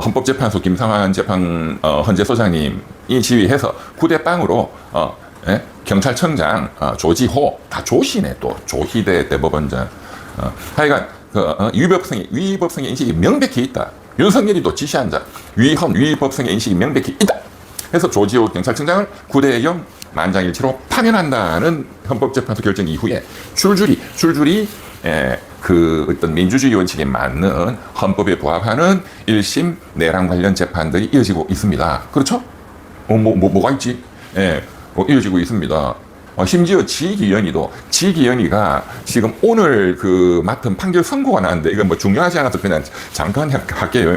헌법재판소 김상환 재판 어, 헌재 소장님이 지휘해서 9대 빵으로 어, 예? 경찰청장 어, 조지호 다 조시네 또 조희대 대법원장 어, 하여간 그 어, 위법성의 위법성의 인식이 명백히 있다. 윤석열이 또 지시한 자 위헌 위법성의 인식이 명백히 있다. 해서 조지호 경찰청장을 9대 0 만장일치로 파면한다는 헌법재판소 결정 이후에 줄줄이 줄줄이 에, 그 어떤 민주주의 원칙에 맞는 헌법에 부합하는 1심 내란 관련 재판들이 이어지고 있습니다. 그렇죠? 어, 뭐, 뭐, 뭐가 있지? 예, 어, 이어지고 있습니다. 어, 심지어 지기현이도, 지기현이가 지금 오늘 그 맡은 판결 선고가 나왔는데, 이건 뭐 중요하지 않아서 그냥 잠깐 할- 할게요.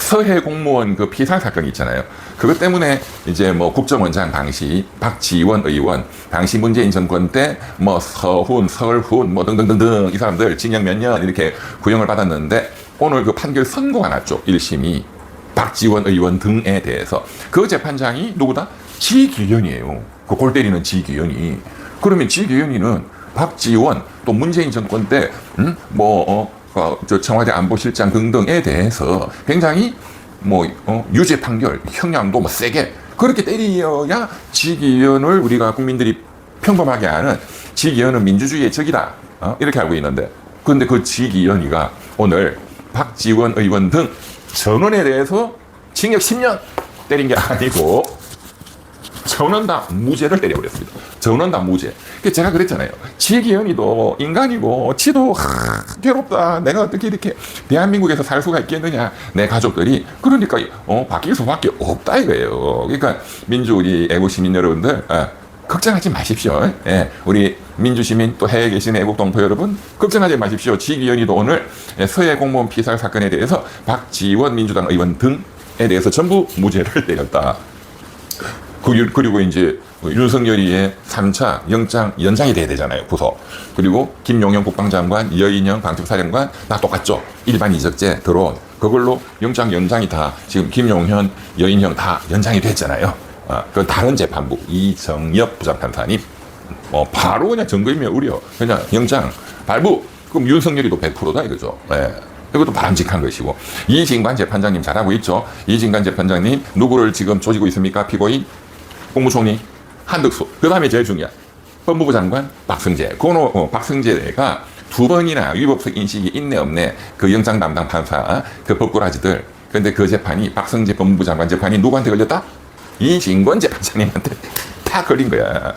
서해 공무원 그 피살 사건 있잖아요. 그것 때문에 이제 뭐 국정원장 당시 박지원 의원 당시 문재인 정권 때 뭐 서훈, 설훈 뭐 등등등등 이 사람들 징역 몇 년 이렇게 구형을 받았는데 오늘 그 판결 선고가 났죠. 1심이 박지원 의원 등에 대해서 그 재판장이 누구다? 지기현이에요. 그 골 때리는 지기현이. 그러면 지기현이는 박지원 또 문재인 정권 때 음? 뭐 어, 어, 저 청와대 안보실장 등등에 대해서 굉장히 뭐 어, 유죄 판결 형량도 뭐 세게 그렇게 때려야 지기현을 우리가 국민들이 평범하게 아는 지기현은 민주주의의 적이다 어? 이렇게 알고 있는데 그런데 그 지기현이가 오늘 박지원 의원 등 전원에 대해서 징역 10년 때린 게 아니고 전원 다 무죄를 때려버렸습니다. 전원 다 무죄. 그 제가 그랬잖아요. 지기현이도 인간이고, 지도 하, 괴롭다. 내가 어떻게 이렇게 대한민국에서 살 수가 있겠느냐. 내 가족들이. 그러니까, 어, 바뀔 수밖에 없다 이거예요. 그러니까, 민주 우리 애국 시민 여러분들, 아, 걱정하지 마십시오. 예, 우리 민주시민 또 해외에 계신 애국 동포 여러분 걱정하지 마십시오. 지기현이도 오늘 예, 서해 공무원 피살 사건에 대해서 박지원 민주당 의원 등에 대해서 전부 무죄를 내렸다. 그- 그리고 이제 윤석열이의 3차 영장 연장이 돼야 되잖아요. 구속. 그리고 김용현 국방장관, 여인영 방첩사령관 다 똑같죠. 일반 이적죄 들어온 그걸로 영장 연장이 다 지금 김용현, 여인영 다 연장이 됐잖아요. 아, 그 다른 재판부 이정엽 부장판사님 뭐 바로 그냥 증거인멸 우려 그냥 영장 발부 그럼 윤석열이도 100%다 이거죠. 예. 이것도 바람직한 것이고 이진관 재판장님 잘하고 있죠. 이진관 재판장님 누구를 지금 조지고 있습니까? 피고인 국무총리 한덕수. 그 다음에 제일 중요한 법무부 장관 박승재. 그 어, 박승재가 두 번이나 위법적 인식이 있네 없네 그 영장 담당 판사 그 법꾸라지들. 근데 그 재판이 박승재 법무부 장관 재판이 누구한테 걸렸다? 이진권 재판장님한테 다 걸린 거야.